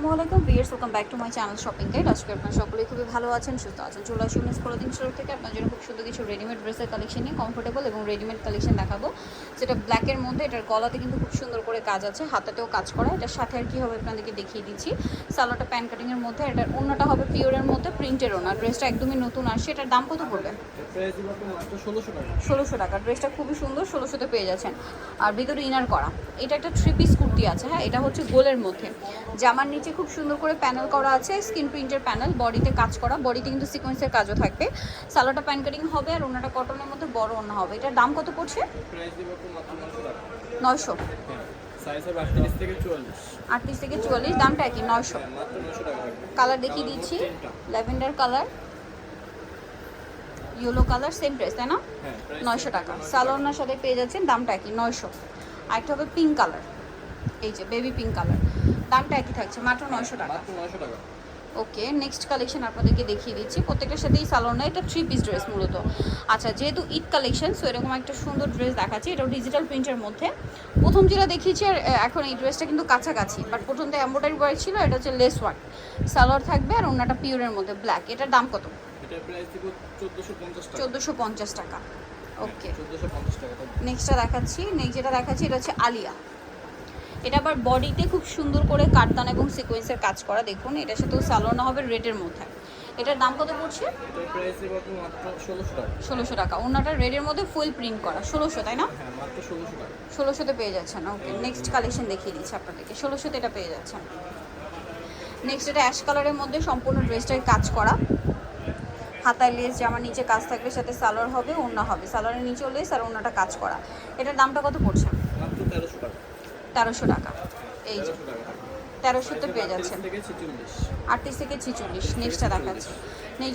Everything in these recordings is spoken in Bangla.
আসসালামাইকুম viewers welcome back to my channel shopping guide আজকে আপনার সকলেই খুবই ভালো আছেন, সুস্থ আছেন। চলে আসুন স্কুল দিন শুরু থেকে। আপনার জন্য সুন্দর কিছু রেডিমেড ড্রেসের কালেকশন নিয়ে কমফোর্টেবল এবং রেডিমেড কালেকশন দেখাবো। যেটা ব্ল্যাকের মধ্যে, এটার গলাতে কিন্তু খুব সুন্দর করে কাজ আছে, হাতাতেও কাজ করা। এটার সাথে আর কি হবে আপনাদেরকে দেখিয়ে দিচ্ছি। সালোয়ারটা প্যান কাটিংয়ের মধ্যে, এটার অন্যটা হবে পিওরের মধ্যে প্রিন্টের ওনা ড্রেসটা একদমই নতুন আসছে। এটার দাম কত পড়বে? ষোলোশো টাকা। ড্রেসটা খুবই সুন্দর, ষোলোশোতে পেয়ে যাচ্ছেন। আর ভিতরে ইনার করা। এটা একটা থ্রি পিস কুর্তি আছে হ্যাঁ? এটা হচ্ছে গোলের মধ্যে। জামার নিচে খুব সুন্দর করে প্যানেল করা আছে স্কিন প্রিন্টের প্যানেল বডিতে কাজ করা। বডিতে কিন্তু সিকোয়েন্সের কাজও থাকবে। সালোটা প্যান কাটিং হবে আর ওনাটা কটনের মধ্যে বড় ওনা হবে। এটার দাম কত পড়ছে? প্রাইস নয়শো। হ্যাঁ আটত্রিশ থেকে চুয়াল্লিশ। দামটা একই নয়শো। হ্যাঁ কালার দেখিয়ে দিচ্ছি। Lavender colour yellow colour same press তাই না? হ্যাঁ প্রাইস নয়শো টাকা। সালোয়ার সাথে পেয়ে যাচ্ছেন দামটা একই নয়শো। আরেকটা হবে পিঙ্ক কালার এই যে বেবি পিঙ্ক কালার দামটা একই থাকছে মাত্র নয়শো টাকা। মাত্র নশো টাকা। ওকে নেক্সট কালেকশন আপনাদেরকে দেখিয়ে দিচ্ছি। প্রত্যেকটার সাথেই সালোয়ার না এটা থ্রি পিস ড্রেস মূলত। আচ্ছা যেহেতু ঈদ কালেকশন সো এরকম একটা সুন্দর ড্রেস দেখাচ্ছি। এটাও ডিজিটাল প্রিন্টের মধ্যে। প্রথম যেটা দেখিয়েছি আর এখন এই ড্রেসটা কিন্তু কাছাকাছি বাট প্রথমটা এম্ব্রয়ডারি ওয়ার্ক ছিল এটা হচ্ছে লেস ওয়ার্ক সালোয়ার থাকবে আর অন্যটা পিওরের মধ্যে ব্ল্যাক এটার দাম কত? চোদ্দোশো পঞ্চাশ টাকা। ওকে চোদ্দোশো পঞ্চাশ টাকা। নেক্সটটা দেখাচ্ছি। নেক্সট যেটা দেখাচ্ছি এটা হচ্ছে আলিয়া এটা আবার বডিতে খুব সুন্দর করে কাটদান এবং সিকোয়েন্সের কাজ করা। দেখুন এটার সাথেও সালোনা হবে রেডের মধ্যে। এটার দাম কত পড়ছে? ষোলোশো টাকা। টাকা। রেডের মধ্যে ফুল প্রিন্ট করা। ষোলোশো তাই না? হ্যাঁ ষোলোশোতে পেয়ে যাচ্ছেন। ওকে নেক্সট কালেকশন দেখিয়ে দিচ্ছি আপনাদেরকে। ষোলোশোতে এটা পেয়ে যাচ্ছেন। নেক্সট এটা অ্যাশ কালারের মধ্যে সম্পূর্ণ ড্রেসটায় কাজ করা। হাতায় লেস জামার নিচে কাজ থাকবে সাথে সালোয়ার হবে অন্য হবে। সালোয়ারের নিচেও লেস আর অন্যটা কাজ করা। এটার দামটা কত পড়ছে? তেরোশো টাকা। তেরোশো টাকা। এই যে তেরোশোতে পেয়ে যাচ্ছেন। আটত্রিশ থেকে ছিচল্লিশ, নেক্সটটা দেখাচ্ছি।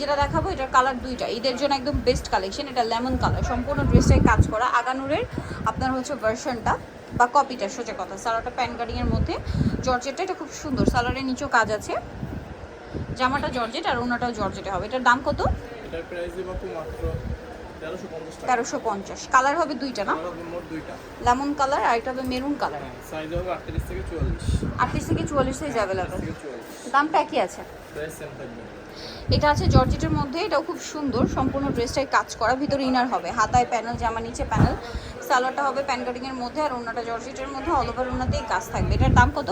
যেটা দেখাবো, এটার কালার দুইটা। ঈদের জন্য একদম বেস্ট কালেকশন এটা লেমন কালার সম্পূর্ণ ড্রেসটাই কাজ করা। আগানুরের আপনার হচ্ছে ভার্সনটা বা কপিটা সোজা কথা। সালোয়ারটা প্যান কাটিংয়ের মধ্যে। জর্জেটটা, এটা খুব সুন্দর। সালোয়ারের নিচেও কাজ আছে। জামাটা জর্জেট আর অন্যটাও জর্জেটে হবে। এটার দাম কত? এটার প্রাইস দিব মাত্র তেরোশো পঞ্চাশ কালার হবে দুইটা না? লেমন কালার আর এটা হবে মেরুন কালার হ্যাঁ সাইজ হবে আটত্রিশ থেকে চুয়াল্লিশ। সাইজ অ্যাভেলেবেল দামটা একই আছে? এটা আছে জর্জেটের মধ্যে এটাও খুব সুন্দর। সম্পূর্ণ ড্রেসটাই কাজ করা ভিতরে ইনার হবে। হাতায় প্যানেল জামা নিচে প্যানেল সালোয়ারটা হবে প্যান কাটিংয়ের মধ্যে আর অন্যটা জর্জেটের মধ্যে অল ওভার ওনাতেই কাজ থাকবে। এটার দাম কত?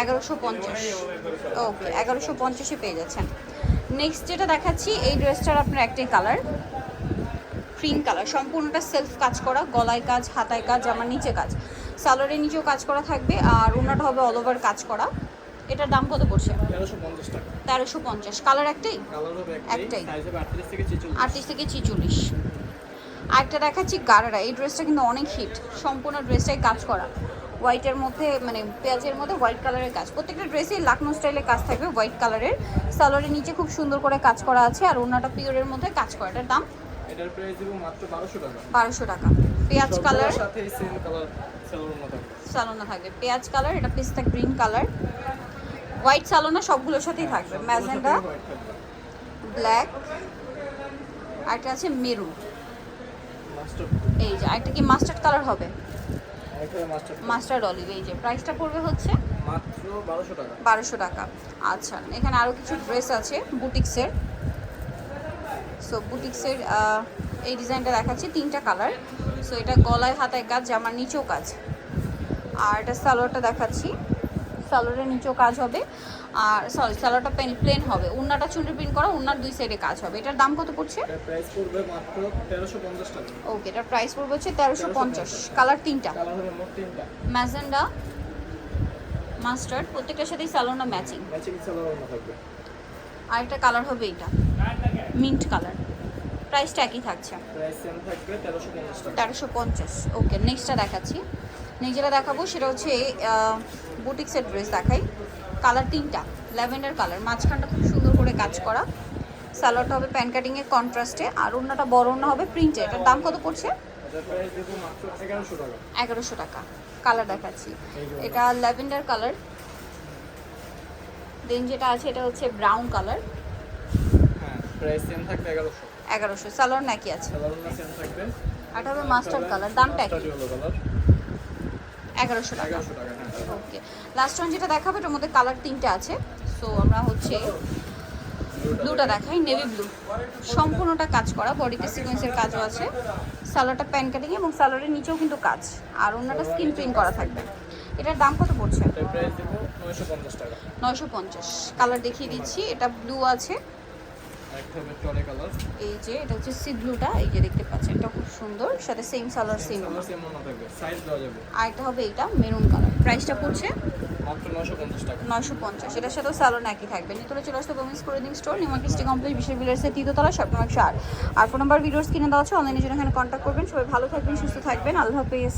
এগারোশো পঞ্চাশ ওকে এগারোশো পঞ্চাশে। পেয়ে যাচ্ছেন। নেক্সট যেটা দেখাচ্ছি এই ড্রেসটার আপনার একটাই কালার ক্রিম কালার সম্পূর্ণটা সেলফ কাজ করা গলায় কাজ হাতায় কাজ আমার নিচে কাজ। সালোয়ারের নিচেও কাজ করা থাকবে আর অন্যটা হবে অল ওভার কাজ করা। এটার দাম কত পড়ছে? তেরোশো পঞ্চাশ। কালার একটাই? একটাই। আটত্রিশ থেকে ছেচল্লিশ। আরেকটা দেখাচ্ছি গারারা। এই ড্রেসটা কিন্তু অনেক হিট সম্পূর্ণ ড্রেসটাই কাজ করা। হোয়াইটের মধ্যে মানে পেঁয়াজের মধ্যে হোয়াইট কালারের কাজ। প্রত্যেকটা ড্রেসেই লাকনো স্টাইলে কাজ থাকবে হোয়াইট কালারের সালোয়ারের নিচে খুব সুন্দর করে কাজ করা আছে আর অন্যটা পিওরের মধ্যে কাজ করা। এটার দাম এটার প্রাইস দিব মাত্র বারোশো টাকা। বারোশো টাকা। পেঁয়াজ কালার সাথে সেম কালার সেলোর মতো সালোনা থাকবে। পেঁয়াজ কালার এটা পিস্তা গ্রিন কালার হোয়াইট সালোনা সবগুলোর সাথেই থাকবে। ম্যাজেন্ডা থাকবে। ব্ল্যাক আরেকটা আছে মেরুন মাস্টার এই যে আরেকটা কি মাস্টার্ড কালার হবে? মাস্টার মাস্টার্ড অলিভ এই যে প্রাইসটা পড়বে হচ্ছে? মাত্র বারোশো টাকা। বারোশো টাকা। আচ্ছা এখানে আরও কিছু ড্রেস আছে বুটিক্সের সো বুটিক্সের এই ডিজাইনটা দেখাচ্ছি তিনটা কালার সো এটা গলায় হাতায় কাজ জামার নিচেও কাজ। আর এটা সালোয়ারটা দেখাচ্ছি। সালোয়ারের নিচেও কাজ হবে। আর সরি সালোয়ারটা প্লেন প্লেন হবে। উন্নাটা চুন্ডি প্রিন্ট করা উন্নার দুই সাইডে কাজ হবে। এটার দাম কত পড়ছে? প্রাইস পড়বে মাত্র তেরোশো পঞ্চাশ টাকা। ওকে এটার প্রাইস পড়বে হচ্ছে তেরোশো পঞ্চাশ। কালার তিনটা। কালার হবে মোট তিনটা। ম্যাজেন্ডা মাস্টার্ড প্রত্যেকটার সাথেই সালোয়ারটা ম্যাচিং থাকবে। আরেকটা কালার হবে এটা মিন্ট কালার। প্রাইসটা একই থাকছে। তেরোশো পঞ্চাশ। ওকে, নেক্সটটা দেখাচ্ছি। নেক্সট যেটা দেখাবো সেটা হচ্ছে বুটিক্সের ড্রেস দেখাই। কালার তিনটা, ল্যাভেন্ডার কালার। মাঝখানটা খুব সুন্দর করে কাজ করা। সালোয়ারটা হবে প্যান কাটিংয়ের কন্ট্রাস্টে। আর অন্যটা বড় অন্য হবে প্রিন্টে এটার দাম কত পড়ছে? এগারোশো টাকা। কালার দেখাচ্ছি। এটা ল্যাভেন্ডার কালার। দেন যেটা আছে, এটা হচ্ছে ব্রাউন কালার। প্রাইস সেম থাকবে সালোয়ার নাকি আছে? সেলোর সেম থাকবে। এটা হবে মাস্টার্ড কালার। দামটা একই এগারোশো টাকা। হ্যাঁ। ওকে। লাস্ট ওয়ান যেটা দেখাবো এটার মধ্যে কালার তিনটে আছে। সো আমরা হচ্ছে ব্লুটা দেখাই নেভি ব্লু সম্পূর্ণটা কাজ করা বডিতে সিকোয়েন্সের কাজও আছে। সালোয়ারটা প্যান কাটিং এবং সালোয়ারের নিচেও কিন্তু কাজ। আর অন্যটা স্কিন প্রিন্ট করা থাকবে। এটার দাম কত পড়ছে? নয়শো পঞ্চাশ কালার দেখিয়ে দিচ্ছি এটা ব্লু আছে একটা হবে টরে কালার এই যে এটা হচ্ছে সি ব্লুটা এই যে দেখতে পাচ্ছেন এটা খুব সুন্দর সাথে সেম সালোয়ার সেম আর এটা হবে এটা মেরুন কালার প্রাইসটা পড়ছে? নয়শো পঞ্চাশ এটার সাথেও স্যালোন একই থাকবে। নিতলে চলে আসতে উমেন্স ক্লোদিং স্টোর নিউমার্ক স্টি কমপ্লেক্স বিশেষ বিলার্সের তৃতীয়তলা শপ নম্বর চার আর ফোন নাম্বার ভিডিওস কিনে দেওয়া আছে অনলাইনে জন্য এখানে কন্ট্যাক্ট করবেন। সবাই ভালো থাকবেন সুস্থ থাকবেন। আল্লাহ হাফেজ।